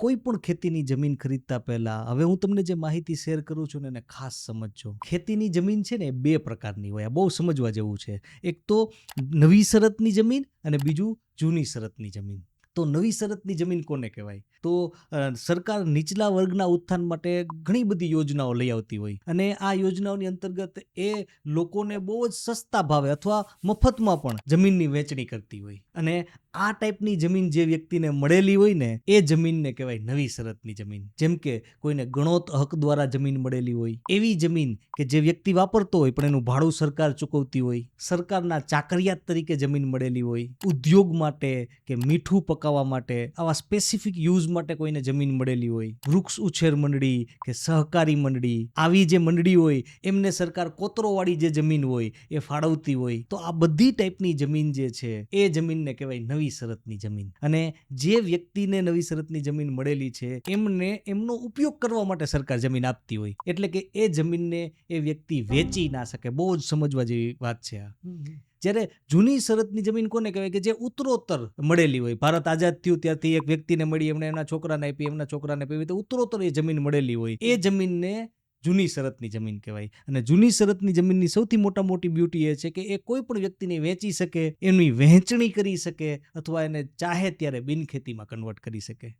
કોઈ પણ ખેતીની જમીન ખરીદતા પહેલા, હવે હું તમને જે માહિતી શેર કરું છું ને એને ખાસ સમજજો. ખેતીની જમીન છે ને બે પ્રકારની હોય, આ બહુ સમજવા જેવું છે. એક તો નવી શરતની જમીન અને બીજું જૂની શરતની જમીન. તો નવી શરતની જમીન કોને કહેવાય? તો સરકાર નીચલા વર્ગના ઉત્થાન માટે ઘણી બધી યોજનાઓ લઈ આવતી હોય અને આ યોજનાઓની અંતર્ગત એ લોકોને બહુ જ સસ્તા ભાવે અથવા મફતમાં પણ જમીનની વેચણી કરતી હોય. અને આ ટાઈપની જમીન જે વ્યક્તિને મળેલી હોય ને, એ જમીનને કહેવાય નવી શરતની જમીન. જેમ કે કોઈને ગણોત હક દ્વારા જમીન મળેલી હોય, એવી જમીન કે જે વ્યક્તિ વાપરતો હોય પણ એનું ભાડું સરકાર ચૂકવતી હોય, સરકારના ચાકરિયાત તરીકે જમીન મળેલી હોય, ઉદ્યોગ માટે કે મીઠું પકાવવા માટે, આવા સ્પેસિફિક યુઝ માટે કોઈને જમીન મળેલી હોય, વૃક્ષ ઉછેર મંડળી કે સહકારી મંડળી, આવી જે મંડળી હોય, એમને સરકાર કોતરોવાળી જે જમીન હોય, એ ફાળવતી હોય, તો આ બધી ટાઈપની જમીન જે છે, એ જમીનને કહેવાય નવી શરતની જમીન. અને જે વ્યક્તિને નવી શરતની જમીન મળેલી છે એમને એમનો ઉપયોગ કરવા માટે સરકાર જમીન આપતી હોય. એટલે કે એ જમીનને એ વ્યક્તિ વેચી ના શકે. બહુ જ સમજવા જેવી વાત છે આ. જ્યારે જૂની શરતની જમીન કોને કહેવાય કે જે ઉત્તરોત્તર મળેલી હોય. ભારત આઝાદ થયું ત્યારથી એક વ્યક્તિને મળી એમણે એમના છોકરાને આપી એમના છોકરાને આપી તો ઉત્તરોત્તર એ જમીન મળેલી હોય. એ જમીનને જૂની શરતની જમીન કહેવાય. અને જૂની શરતની જમીનની સૌથી મોટા મોટી બ્યુટી એ છે કે એ કોઈ પણ વ્યક્તિને વેચી શકે, એની વહેંચણી કરી શકે અથવા એને ચાહે ત્યારે બિનખેતીમાં કન્વર્ટ કરી શકે.